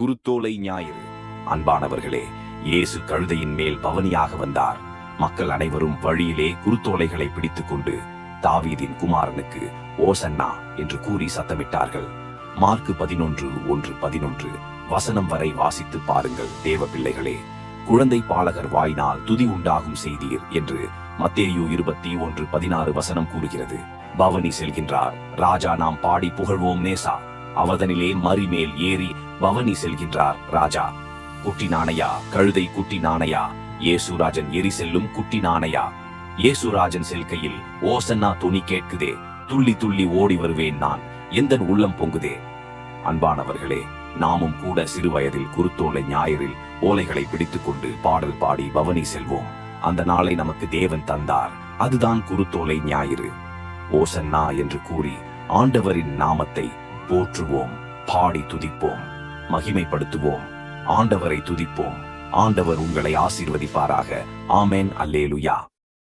குருத்தோலை ஞாயிறு. அன்பானவர்களே இயேசு கழுதையின் மேல் பவனியாக வந்தார். மக்கள் அனைவரும் வழியிலே குருத்தோலைகளை பிடித்துக் கொண்டு தாவீதின் குமாரனுக்கு ஓசன்னா என்று கூறி சத்தமிட்டார்கள். மார்க்கு பதினொன்று ஒன்று பதினொன்று வசனம் வரை வாசித்து பாருங்கள் தேவ பிள்ளைகளே. குழந்தை பாலகர் வாயினால் துதி உண்டாகும் செய்தீர் என்று மத்தேயு இருபத்தி ஒன்று பதினாறு வசனம் கூறுகிறது. பவனி செல்கின்றார் ராஜா நாம் பாடி புகழ்வோம் நேசா. அவதனிலே மறிமேல் ஏறி பவனி செல்கின்றார் ராஜா. குட்டி நாணையா கழுதை குட்டி நாணயா ஏசுராஜன் எரி செல்லும் குட்டி நாணயா. ஏசுராஜன் செல்கையில் ஓசன்னா துணி கேட்குதே துள்ளி துள்ளி ஓடி வருவேன் நான் எந்தன் உள்ளம் பொங்குதே. அன்பானவர்களே நாமும் கூட சிறு வயதில் குருத்தோலை ஞாயிறில் ஓலைகளை பிடித்துக் கொண்டு பாடல் பாடி பவனி செல்வோம். அந்த நாளை நமக்கு தேவன் தந்தார் அதுதான் குருத்தோலை ஞாயிறு. ஓசன்னா என்று கூறி ஆண்டவரின் நாமத்தை போற்றுவோம் பாடி துதிப்போம். மகிமைப்படுத்துவோம். ஆண்டவரை துதிப்போம். ஆண்டவர் உங்களை ஆசீர்வதிப்பாராக. ஆமேன். அல்லேலுயா.